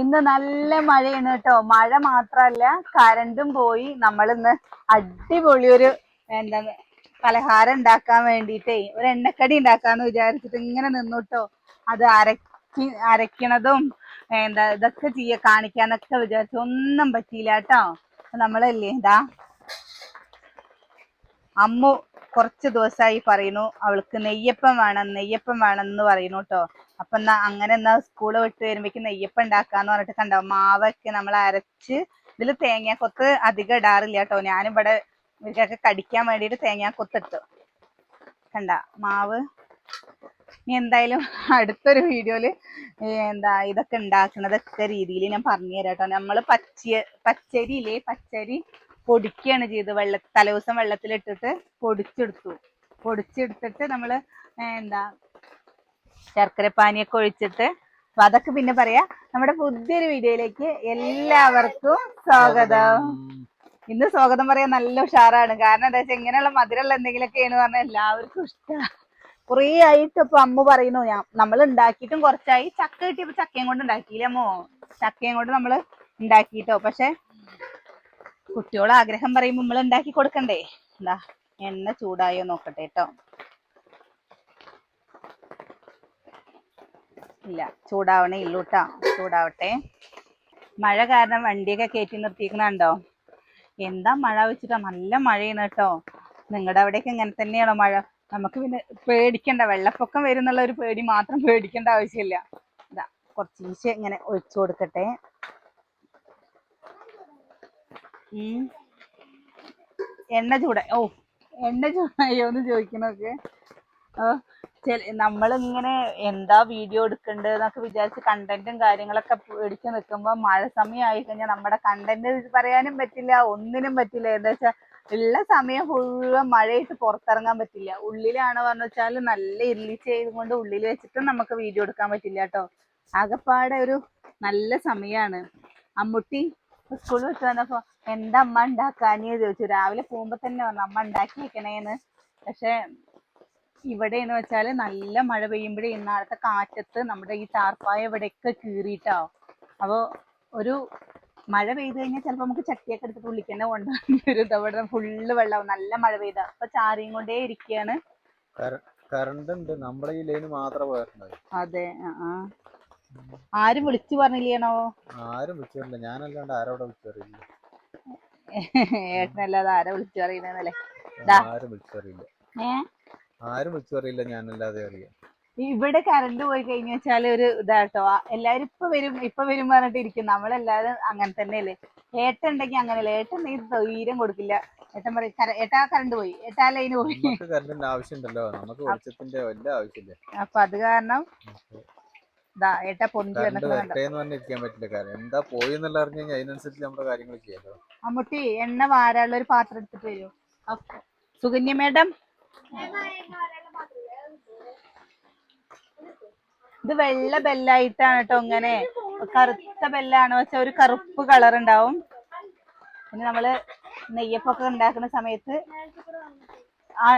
ഇന്ന് നല്ല മഴയാണ് കേട്ടോ. മഴ മാത്രല്ല കരണ്ടും പോയി. നമ്മളിന്ന് അടിപൊളി ഒരു എന്താ പലഹാരം ഉണ്ടാക്കാൻ വേണ്ടിയിട്ടേ ഒരു എണ്ണക്കടി ഉണ്ടാക്കാന്ന് വിചാരിച്ചിട്ട് ഇങ്ങനെ നിന്നുട്ടോ അത് അരക്കി അരക്കണതും എന്താ ഇതൊക്കെ ചെയ്യ കാണിക്കാന്നൊക്കെ വിചാരിച്ചു. ഒന്നും പറ്റിയില്ല കേട്ടോ. നമ്മളല്ലേ എന്താ അമ്മു കുറച്ച് ദിവസമായി പറയുന്നു അവൾക്ക് നെയ്യപ്പം വേണം നെയ്യപ്പം വേണം എന്ന് പറയുന്നു കേട്ടോ. അപ്പൊ എന്നാ അങ്ങനെ എന്നാ സ്കൂൾ വിട്ട് വരുമ്പോഴേക്ക് നെയ്യപ്പം ഉണ്ടാക്കാന്ന് പറഞ്ഞിട്ട് കണ്ടോ? മാവൊക്കെ നമ്മൾ അരച്ച് ഇതിൽ തേങ്ങാക്കൊത്ത് അധികം ഇടാറില്ല കേട്ടോ ഞാനിവിടെ ഇവർക്കൊക്കെ കടിക്കാൻ തേങ്ങാക്കൊത്ത് ഇട്ടു കണ്ട മാവ്. ഇനി എന്തായാലും അടുത്തൊരു വീഡിയോയിൽ എന്താ ഇതൊക്കെ ഉണ്ടാക്കുന്നതൊക്കെ രീതിയിൽ ഞാൻ പറഞ്ഞു തരാം കേട്ടോ പച്ച പച്ചരി ഇല്ലേ പച്ചരി പൊടിക്കുകയാണ് ചെയ്ത് വെള്ള തലേദിവസം വെള്ളത്തിലിട്ടിട്ട് പൊടിച്ചെടുത്തു. പൊടിച്ചെടുത്തിട്ട് നമ്മൾ എന്താ ശർക്കര പാനിയൊക്കെ ഒഴിച്ചിട്ട്. അപ്പൊ അതൊക്കെ പിന്നെ പറയാ നമ്മുടെ പുതിയൊരു വീഡിയോയിലേക്ക് എല്ലാവർക്കും സ്വാഗതം. ഇന്ന് സ്വാഗതം പറയാൻ നല്ല ഉഷാറാണ്. കാരണം എന്താ വെച്ചാൽ ഇങ്ങനെയുള്ള മധുരമുള്ള എന്തെങ്കിലുമൊക്കെയാണ് പറഞ്ഞാൽ എല്ലാവർക്കും ഇഷ്ടമാണ് കുറേ ആയിട്ട് ഇപ്പൊ അമ്മ പറയുന്നു ഞാൻ നമ്മൾ ഉണ്ടാക്കിയിട്ടും കുറച്ചായി. ചക്ക കിട്ടിയപ്പോ ചക്കയും കൊണ്ട് ഉണ്ടാക്കിയില്ല അമ്മോ? ചക്കയും കൊണ്ട് നമ്മൾ ഉണ്ടാക്കിട്ടോ. പക്ഷെ കുട്ടിയോളെ ആഗ്രഹം പറയുമ്പോ നമ്മൾ ഉണ്ടാക്കി കൊടുക്കണ്ടേ? എന്താ എണ്ണ ചൂടായോ നോക്കട്ടെ കേട്ടോ ഇല്ല. ചൂടാവണേ ഇല്ലൂട്ടാ ചൂടാവട്ടെ. മഴ കാരണം വണ്ടിയൊക്കെ കയറ്റി നിർത്തിയിരിക്കുന്നുണ്ടോ? എന്താ മഴ വെച്ചിട്ടാ? നല്ല മഴയാണ് കേട്ടോ. നിങ്ങളുടെ അവിടെയൊക്കെ ഇങ്ങനെ തന്നെയാണോ മഴ? നമുക്ക് പിന്നെ പേടിക്കണ്ട. വെള്ളപ്പൊക്കം വരുന്നുള്ള ഒരു പേടി മാത്രം പേടിക്കേണ്ട ആവശ്യമില്ല ഇതാ കുറച്ച് ഇങ്ങനെ ഒഴിച്ചു കൊടുക്കട്ടെ. എണ്ണ ചൂട ഓ എണ്ണ ചൂടായോ എന്ന് ചോദിക്കണൊക്കെ. ഓ നമ്മളിങ്ങനെ എന്താ വീഡിയോ എടുക്കണ്ടത് എന്നൊക്കെ വിചാരിച്ച് കണ്ടന്റും കാര്യങ്ങളൊക്കെ പേടിച്ച് നിൽക്കുമ്പോൾ മഴ സമയമായി കഴിഞ്ഞാൽ നമ്മുടെ കണ്ടന്റ് പറയാനും പറ്റില്ല ഒന്നിനും പറ്റില്ല. എന്താ വെച്ചാൽ ഉള്ള സമയം മുഴുവൻ മഴയിട്ട് പുറത്തിറങ്ങാൻ പറ്റില്ല. ഉള്ളിലാണ് പറഞ്ഞു വെച്ചാൽ നല്ല ഇരുളിച്ച് ചെയ്തുകൊണ്ട് ഉള്ളിൽ വെച്ചിട്ട് നമുക്ക് വീഡിയോ എടുക്കാൻ പറ്റില്ല കേട്ടോ. ആകപ്പാടെ ഒരു നല്ല സമയമാണ് അമ്മുട്ടി സ്കൂളിൽ വിട്ട് വന്നപ്പോ എന്താ അമ്മ ഉണ്ടാക്കാനേ ചോദിച്ചു. രാവിലെ പോകുമ്പോ തന്നെ പറഞ്ഞു അമ്മ ഉണ്ടാക്കി വെക്കണേന്ന് പക്ഷെ ഇവിടെ എന്ന് വെച്ചാൽ നല്ല മഴ പെയ്യുമ്പോഴേ ഇന്നാളത്തെ കാറ്റത്ത് നമ്മുടെ ഈ ചാർപ്പായ ഇവിടെയൊക്കെ കീറിയിട്ടാവും അപ്പോൾ ഒരു മഴ പെയ്ത് കഴിഞ്ഞാൽ ചിലപ്പോൾ നമുക്ക് ചട്ടിയൊക്കെ എടുത്തിട്ട് ഉള്ളിക്കന്നെ കൊണ്ടുപോകേണ്ടി വരും ഇതവിടെ ഫുള്ള് വെള്ളമാവും നല്ല മഴ പെയ്ത. അപ്പൊ ചാറിയും കൊണ്ടേ ഇരിക്കുകയാണ് കറണ്ട് ഉണ്ട് നമ്മുടെ ഈ ലൈന് മാത്രമേ പോയിട്ടുണ്ടായി അതെ ആ. ആരും വിളിച്ചു പറഞ്ഞില്ലേണോ? ആരും വിളിച്ചിട്ടില്ല ഞാനല്ലാണ്ട് ആരോടെ വിളിച്ചറിയില്ല ഏട്ടനല്ലാതെ ആരാ വിളിച്ചു പറയുന്നല്ലേ. ആരും വിളിച്ചറിയില്ല ഏ? ആരും വിളിച്ചു പറയില്ല ഞാനല്ലാതെ അറിയാം. ഇവിടെ കറണ്ട് പോയി കഴിഞ്ഞു വെച്ചാൽ ഒരു ഇതാട്ടോ. എല്ലാരും ഇപ്പൊ വരും ഇപ്പൊ വരും പറഞ്ഞിട്ട് ഇരിക്കും. നമ്മളെല്ലാരും അങ്ങനെ തന്നെയല്ലേ. ഏട്ടൻ ഉണ്ടെങ്കിൽ അങ്ങനെയല്ലേ. ഏട്ടൻ നീ തീരം കൊടുക്കില്ല. ഏട്ടൻ പറയും "കര- ഏട്ടാ കറണ്ട് പോയി. ഏട്ടാ ലൈന് പോയി. കറണ്ടിന്റെ ആവശ്യമുണ്ടല്ലോ. നമുക്ക് വെളിച്ചത്തിന്റെ വലിയ ആവശ്യമില്ല? അപ്പൊ അത് കാരണം ഏട്ടാ പൊന്തി എന്ന് പറ്റില്ല. കാര്യം എന്താ പോയി എന്നുള്ള അറിഞ്ഞു കഴിഞ്ഞാൽ അതിനനുസരിച്ച് നമ്മുടെ കാര്യങ്ങൾ ചെയ്യാലോ. അമ്മുട്ടി എണ്ണ വാരാനുള്ള ഒരു പാത്രം എടുത്തിട്ട് വരൂ. അപ്പൊ സുകന്യ മേഡം ഇത് വെള്ള ബെല്ലായിട്ടാണ് കേട്ടോ ഇങ്ങനെ. കറുത്ത ബെല്ലാണ്. വെച്ചാൽ ഒരു കറുപ്പ് കളർ ഉണ്ടാവും. പിന്നെ നമ്മൾ നെയ്യപ്പൊക്കെ ഉണ്ടാക്കുന്ന സമയത്ത് ആ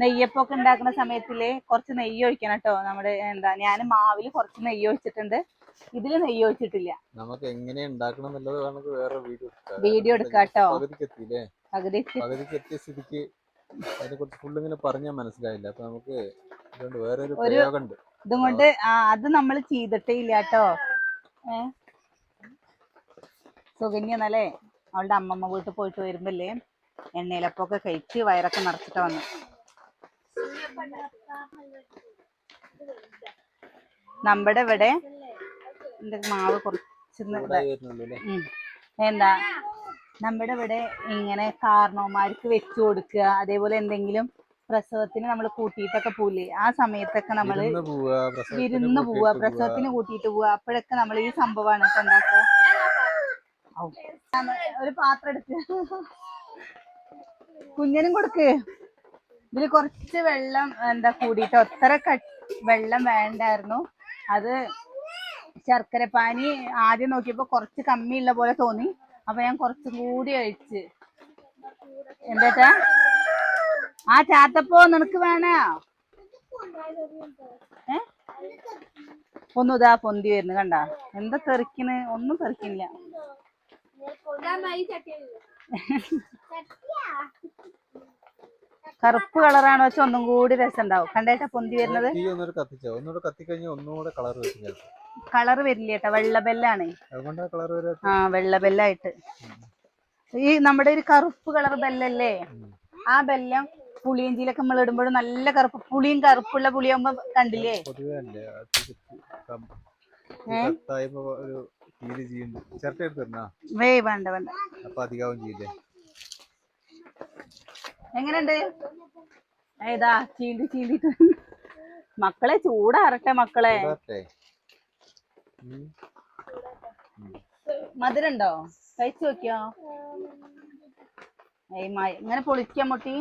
നെയ്യപ്പൊക്കെ ഉണ്ടാക്കുന്ന സമയത്തിൽ കുറച്ച് നെയ്യ് ഒഴിക്കണം കേട്ടോ. നമ്മുടെ എന്താ ഞാൻ മാവിൽ കുറച്ച് നെയ്യ് ഒഴിച്ചിട്ടുണ്ട്. ഇതിൽ നെയ്യ് ഒഴിച്ചിട്ടില്ല. നമുക്ക് എങ്ങനെ ഉണ്ടാക്കണം എന്നുള്ളത് നമുക്ക് വേറെ വീഡിയോ വീഡിയോ എടുക്കാം കേട്ടോ. പകുതിക്ക് എത്തിയില്ലേ പകുതി പകുതിക്ക് എത്തിയ സ്ഥിതിക്ക് അതിനെ കുറിച്ച് ഫുള്ള് ഇങ്ങനെ പറഞ്ഞാൽ മനസ്സിലായില്ല. അപ്പൊ നമുക്ക് ഇതുകൊണ്ട് വേറെ ഒരു ഇതും കൊണ്ട് ആ അത് നമ്മൾ ചെയ്തിട്ടേ ഇല്ല കേട്ടോ ഏ? സുകന്യന്നല്ലേ? അവളുടെ അമ്മമ്മ വീട്ടിൽ പോയിട്ട് വരുമ്പല്ലേ എണ്ണയിലപ്പൊക്കെ കഴിച്ച് വയറൊക്കെ നിറച്ചിട്ട് വന്നു. നമ്മുടെ ഇവിടെ മാവ് കുറച്ച്. എന്താ? നമ്മുടെ ഇവിടെ ഇങ്ങനെ കാരണവന്മാർക്ക് വെച്ചു കൊടുക്കുക അതേപോലെ എന്തെങ്കിലും പ്രസവത്തിന് നമ്മൾ കൂട്ടിയിട്ടൊക്കെ പോവില്ലേ ആ സമയത്തൊക്കെ നമ്മൾ വിരുന്ന് പോവുക പ്രസവത്തിന് കൂട്ടിയിട്ട് പോവുക. അപ്പോഴൊക്കെ നമ്മൾ ഈ സംഭവമാണ് ഉണ്ടാക്കുക. ഒരു പാത്രം എടുത്ത് കുഞ്ഞിനും കൊടുക്ക്. ഇതിൽ കുറച്ച് വെള്ളം എന്താ കൂടിയിട്ട് ഒത്തര വെള്ളം വേണ്ടായിരുന്നു. അത് ശർക്കര പാനി ആദ്യം നോക്കിയപ്പോ കുറച്ച് കമ്മിയുള്ള പോലെ തോന്നി. അപ്പൊ ഞാൻ കുറച്ചും കൂടി ഒഴിച്ച് എന്താ ആ ചാത്തപ്പോ നിനക്ക് വേണോ? ഏ? ഒന്നും ഇതാ പൊന്തി വരുന്നു കണ്ട? എന്താ തെറിക്കണ്? ഒന്നും തെറിക്കില്ല കറുപ്പ് കളറാണ് വെച്ചാൽ ഒന്നും കൂടി രസം ഉണ്ടാവും കണ്ടേട്ടാ പൊന്തി വരുന്നത്? ഒന്നുകൂടെ കത്തിച്ചോ? ഒന്നുകൂടെ കത്തിക്കഴിഞ്ഞാൽ ഒന്നുകൂടെ കളർ വരും കളറ് വരില്ല കേട്ടോ. വെള്ളബെല്ലാണ് കളർ ആ വെള്ളബെല്ലായിട്ട് ഈ നമ്മുടെ ഒരു കറുപ്പ് കളർ ബെല്ലല്ലേ? ആ ബെല്ലം പുളിയഞ്ചിയിലൊക്കെ നമ്മൾ ഇടുമ്പോഴും നല്ല കറുപ്പ് പുളിയും കറുപ്പുള്ള പുളിയാകുമ്പോ കണ്ടില്ലേ? വേ വേണ്ട വേണ്ട. എങ്ങനെയുണ്ട്? ഏതാ ചീന്തി ചീന്തിട്ട് മക്കളെ ചൂടാറട്ടെ മക്കളെ. മധുരണ്ടോ? കഴിച്ചു നോക്കിയോ? ഇങ്ങനെ പൊളിക്കാൻ മുട്ടി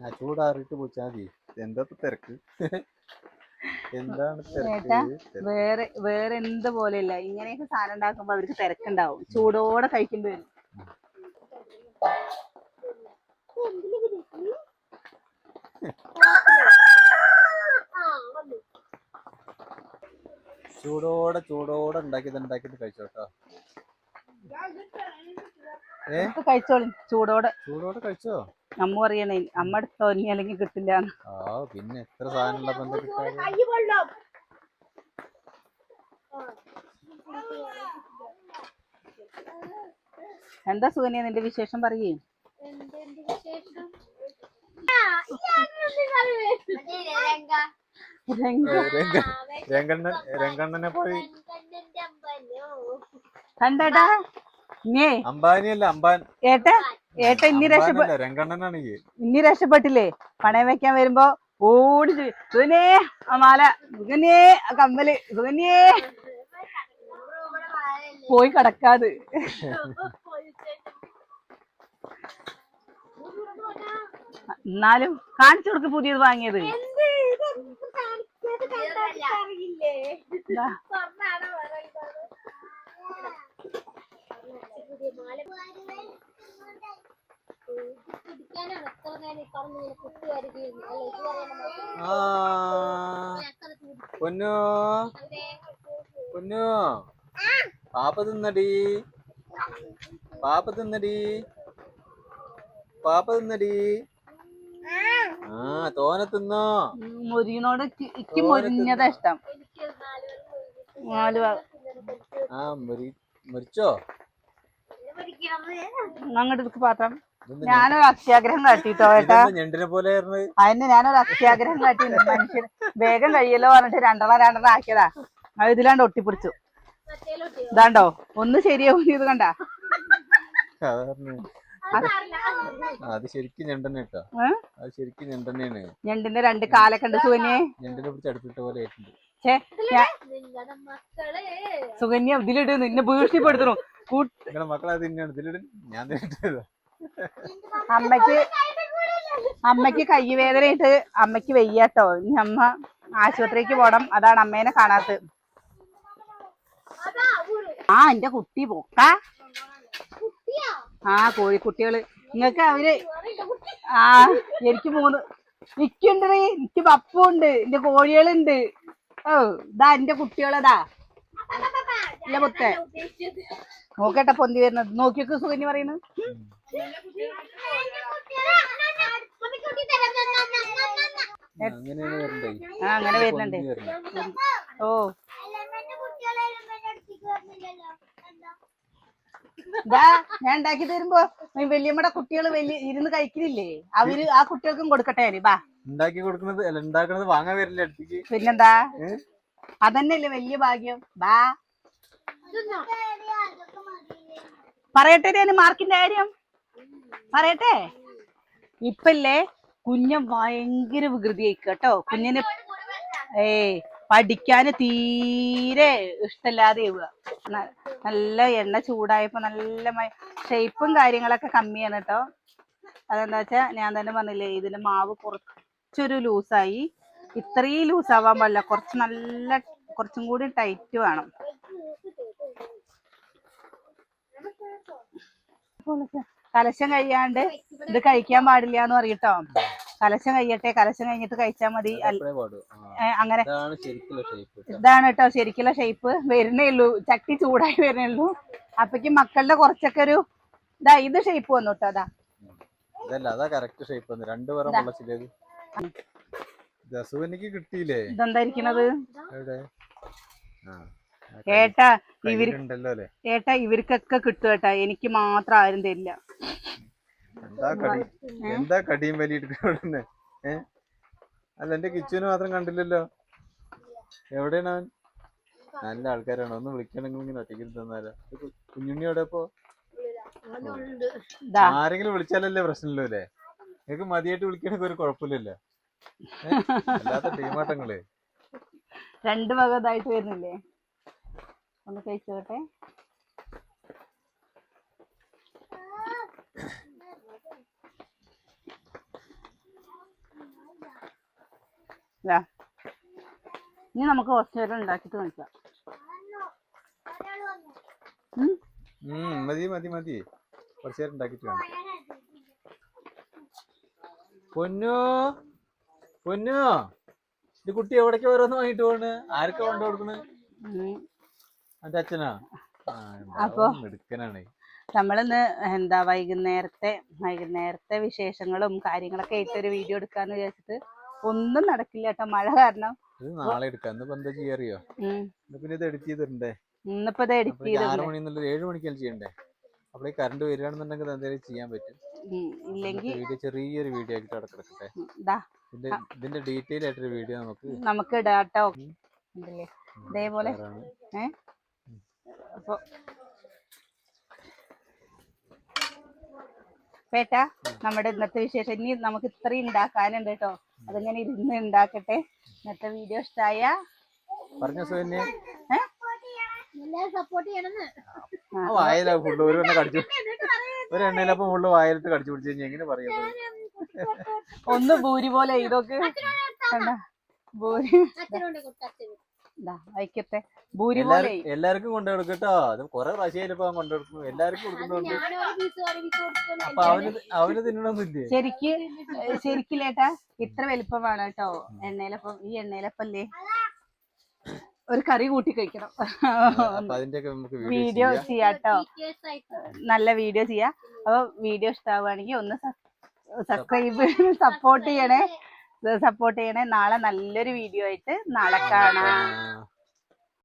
ചൂടാറിട്ട് ചൂടാറിയിട്ട് പൊളിച്ചാ മതി. എന്താ തിരക്ക്? എന്താണ് വേറെ വേറെ എന്ത് പോലെയല്ല. ഇങ്ങനെയൊക്കെ സാധനം ഉണ്ടാക്കുമ്പോ അവർക്ക് തിരക്കുണ്ടാവും. ചൂടോടെ കഴിക്കേണ്ടി വരും. ചൂടോടെ ചൂടോടെ ഉണ്ടാക്കിയത് ഉണ്ടാക്കിയിട്ട് കഴിച്ചോട്ടോ. കഴിച്ചോളി ചൂടോടെ. ചൂടോടെ കഴിച്ചോ? അമ്മ പറയണേ അമ്മ എടുത്തോ ഇനി അല്ലെങ്കിൽ കിട്ടില്ല. ആ പിന്നെ എത്ര സാധനം എന്താ സുകന്യ നിന്റെ വിശേഷം പറയേ. രംഗ- രംഗണ്ണൻ രംഗണ്ണനെ പോയി കണ്ടേട്ടാ ഇനിയേ അംബാനിയല്ല അംബാൻ. ഏട്ട ഏട്ട ഇനി രക്ഷപ്പെ അംബാനല്ല രംഗണ്ണനാണ് ഇനി രക്ഷപ്പെട്ടില്ലേ? പണയം വെക്കാൻ വരുമ്പോ ഓടി സുഖനേ ആ മാല സുഖനേ ആ കമ്മൽ സുകന്യേ പോയി കടക്കാത്. എന്നാലും കാണിച്ചു കൊടുക്ക് പുതിയത് വാങ്ങിയത്. പൊന്നു. പൊന്നു. പാപ്പ തിന്നടി. പാപ്പ തിന്നടി. പാപ്പ തിന്നടി. ആ. തോനെ തിന്നോ. മുരിങ്ങനോട് മുരിനോട് ഇക്ക് മൊരിഞ്ഞതാ ഇഷ്ടം. നാല് ആ മുരിച്ചോ? അങ്ങോട്ട് പാത്രം. ഞാനൊരു അത്യാഗ്രഹം കാട്ടിട്ടോ ഏട്ടാ. അതിന് ഞാനൊരു അത്യാഗ്രഹം കാട്ടി മനുഷ്യൻ വേഗം കഴിയല്ലോ പറഞ്ഞിട്ട് രണ്ടെണ്ണം രണ്ടെണ്ണം ആക്കിയതാ. അത് ഇതിലാണ്ട് ഒട്ടിപ്പിടിച്ചു. ഇതാണ്ടോ? ഒന്ന് ശരിയാവും ഇത് കണ്ട. സാധാരണ അത് ശരിക്കും ഞണ്ടെണ്ണ കേട്ടോ. അത് ശരിക്കും ഞണ്ടെണ്ണയാണ് ഞണ്ടിന്റെ രണ്ട് കാലൊക്കെ ഉണ്ട് സുവനെ ഞണ്ടിനെ പിടിച്ച് അടുപ്പിട്ട പോലെ ആയിട്ടുണ്ട്. ഛേ മക്കളെ. സുകന്യ ഇതിലിട്ട് നിന്നെ ഭീഷണിപ്പെടുത്തണു. കൂ- നിങ്ങളെ മക്കളെ തിന്നാണ് ഇതിലിടൻ ഞാൻ തിന്നിട്ടതാ അമ്മയ്ക്ക് അമ്മയ്ക്ക് കൈവേദനയിട്ട് അമ്മയ്ക്ക് വയ്യാട്ടോ. ഇനി അമ്മ ആശുപത്രിക്ക് പോണം. അതാണ് അമ്മേനെ കാണാത്തത്. ആ എന്റെ കുട്ടി പോക്ക ആ കോഴിക്കുട്ടികൾ. നിങ്ങക്ക് അവർ ആ എനിക്ക് മൂന്ന് എനിക്കുണ്ട് എനിക്ക് പപ്പുണ്ട്. എന്റെ കോഴികളുണ്ട്. ഓ ഇതാ എന്റെ കുട്ടികളതാ. ഇല്ല മുത്തേ. നോക്കട്ടെ പൊന്തി വരുന്നത്. നോക്കിയൊക്കെ പറയുന്നത് അങ്ങനെയാണ് വരണ്ടേ? ആ അങ്ങനെ വരുന്നുണ്ട്. ഓ. ഇതാ ഞാൻ ഉണ്ടാക്കി തരുമ്പോ വല്യമ്മയുടെ കുട്ടികൾ വലിയ ഇരുന്ന് കഴിക്കുന്നില്ലേ അവർ ആ കുട്ടികൾക്കും കൊടുക്കട്ടെ. ബാ. ഉണ്ടാക്കി കൊടുക്കുന്നത് അല്ല ഉണ്ടാക്കുന്നത് വാങ്ങാൻ വരില്ല അടുത്തേക്ക് പിന്നെന്താ? അതന്നെയല്ലേ വലിയ ഭാഗ്യം. ബാ. പറയട്ടെ ഞാൻ മാർക്കിന്റെ കാര്യം. പറയട്ടെ. ഇപ്പല്ലേ കുഞ്ഞൻ ഭയങ്കര വികൃതിയായി കേട്ടോ. കുഞ്ഞിന് ഏ പഠിക്കാന് തീരെ ഇഷ്ടല്ലാതെ ആവുക. നല്ല എണ്ണ ചൂടായപ്പോ നല്ല ഷേപ്പും കാര്യങ്ങളൊക്കെ കമ്മിയാണ് കേട്ടോ. അതെന്താ വെച്ചാ ഞാൻ തന്നെ പറഞ്ഞില്ലേ ഇതിന്റെ മാവ് കുറച്ചൊരു ലൂസായി. ഇത്രയും ലൂസ് ആവാൻ പാടില്ല. കുറച്ച് നല്ല കുറച്ചും കൂടി ടൈറ്റ് വേണം. കലശം കഴിയാണ്ട് ഇത് കഴിക്കാൻ പാടില്ല എന്ന് പറയട്ടോ. കലശം കഴിയട്ടെ. കലശം കഴിഞ്ഞിട്ട് കഴിച്ചാൽ മതി. അങ്ങനെ. ഇതാണ് കേട്ടോ ശരിക്കുള്ള ഷേപ്പ് വരുന്നേ ഉള്ളൂ. ചട്ടി ചൂടായി വരുന്നേ ഉള്ളൂ. അപ്പക്ക് മക്കളുടെ കുറച്ചൊക്കെ ഒരു ഇതാ ഇത് ഷേപ്പ് വന്നു കേട്ടോ അതാ ഇതല്ല അതാ കറക്റ്റ് ഷേപ്പ് വന്ന്. ജസുവിനിക്ക് കിട്ടിയില്ലേ? ഇതെന്താ ഇരിക്കണത് എവിടെ? ആ ആ ഏട്ടാ ഇവർ കയ്യിലുണ്ടല്ലോ ഏട്ടാ ഇവർക്കൊക്കെ കിട്ടും ഏട്ടാ. എനിക്ക് മാത്രം ആരും തരില്ല. എന്താ കടി എന്താ കടിയും എടുക്കണേ ഏ? അല്ല എന്റെ കിച്ചുവിന് മാത്രം കണ്ടില്ലല്ലോ. എവിടെയാണ് അവൻ? നല്ല ആൾക്കാരാണ്. ഒന്ന് വിളിക്കണമെങ്കിൽ ഇങ്ങനെ ഒറ്റയ്ക്ക് തന്നാലോ. കുഞ്ഞുണ്ണി എവിടെ ഇപ്പോ? ആരെങ്കിലും വിളിച്ചാലല്ലേ പ്രശ്നമില്ലല്ലേ നിങ്ങക്ക് മതിയായിട്ട് വിളിക്കണമെങ്കിൽ ഒരു കുഴപ്പമില്ലല്ലോ. ടീമാട്ടങ്ങൾ രണ്ട് വകതായിട്ട് വരുന്നില്ലേ? ഒന്ന് കഴിച്ചോട്ടെ. ഇനി നമുക്ക് കുറച്ച് നേരം ഉണ്ടാക്കിട്ട് നോക്കാം മതി മതി മതി. കുറച്ചു നേരം ഉണ്ടാക്കിട്ട് വേണം പൊന്നു? പൊന്നു ഇത് കുട്ടി എവിടേക്ക് ഓരോന്ന് വാങ്ങിട്ട് പോണ്? ആരൊക്കെ കൊണ്ടു കൊടുക്കണ്. എന്റെ അച്ഛനാ? അപ്പൊ- നമ്മളിന്ന് എന്താ വൈകുന്നേരത്തെ വൈകുന്നേരത്തെ വിശേഷങ്ങളും കാര്യങ്ങളൊക്കെ ആയിട്ട് ഒരു വീഡിയോ എടുക്കാന്ന് വിചാരിച്ചിട്ട് ഒന്നും നടക്കില്ല കേട്ടോ മഴ കാരണം. ഇത് നാളെ എടുക്കാം. ഇന്നിപ്പോ എന്താ ചെയ്യാറിയോ? ഉം. ഇന്ന് പിന്നെ ഇത് എഡിറ്റ് ചെയ്തിട്ടുണ്ടേ ഇന്നിപ്പോ ഇത് എഡിറ്റ് ആറ് മണി ഏഴ് മണിക്കല്ലേ ചെയ്യണ്ടേ? അപ്പോൾ ഈ കറണ്ട് വരികയാണെന്നുണ്ടെങ്കിൽ എന്തെങ്കിലും ചെയ്യാൻ പറ്റും. ഇല്ലെങ്കിൽ വീഡിയോ ചെറിയൊരു വീഡിയോ ആയിട്ട് അവിടെ കിടക്കട്ടെ ഇതിന്റെ ഇതിന്റെ ഡീറ്റെയിൽ ആയിട്ടൊരു വീഡിയോ നമുക്ക് നമുക്ക് ഡാറ്റ. ഇതേപോലെ. തരാണ്. അപ്പോൾ പേട്ട നമ്മുടെ ഇന്നത്തെ വിശേഷം. ഇനി നമുക്ക് ഇത്രയും ഉണ്ടാക്കാനുണ്ട് കേട്ടോ. അതിങ്ങനെ ഇരുന്ന് ഉണ്ടാക്കട്ടെ ഇന്നത്തെ വീഡിയോ ഇഷ്ടായ. പറഞ്ഞു സുകന്യ. ഏ? സപ്പോർട്ട് ചെയ്യണമെന്ന് വായല ഫുള്ള് ഒരു എണ്ണ കടിച്ചു. ഒരു എണ്ണയിലപ്പം ഫുള്ള് വായലത്ത് കടിച്ചു പിടിച്ചു കഴിഞ്ഞാൽ എങ്ങനെ പറയും ഒന്ന് ഭൂരി പോലെ ഇതൊക്കെ. കണ്ട? ഭൂരി. വയ്ക്കത്തെ ഭൂരി പോലെ. എല്ലാവർക്കും കൊണ്ടു കൊടുക്കട്ടോ. കേട്ടോ അത് കൊറേ പ്രാവശ്യമായിപ്പോ കൊണ്ടു കൊടുക്കും. എല്ലാവർക്കും കൊടുക്കുന്നുണ്ട്. അപ്പൊ അവന് അവന് തിന്നണമെന്നില്ലേ ശരിക്ക് ശരിക്കില്ലേട്ടാ? ഇത്ര വലിപ്പമാണ് കേട്ടോ എണ്ണയിലപ്പം ഈ എണ്ണയിലപ്പല്ലേ? ഒരു കറി കൂട്ടി കഴിക്കണം. അപ്പൊ അതിന്റെ നമുക്ക് വീഡിയോ വീഡിയോ ചെയ്യാം. ചെയ്യാട്ടോ. നല്ല വീഡിയോ ചെയ്യാം. അപ്പൊ വീഡിയോ ഇഷ്ടാവുകയാണെങ്കിൽ ഒന്ന് സബ്സ്ക്രൈബ് സപ്പോർട്ട് ചെയ്യണേ. സപ്പോർട്ട് ചെയ്യണേ. നാളെ നല്ലൊരു വീഡിയോ ആയിട്ട് നാളെ കാണാം.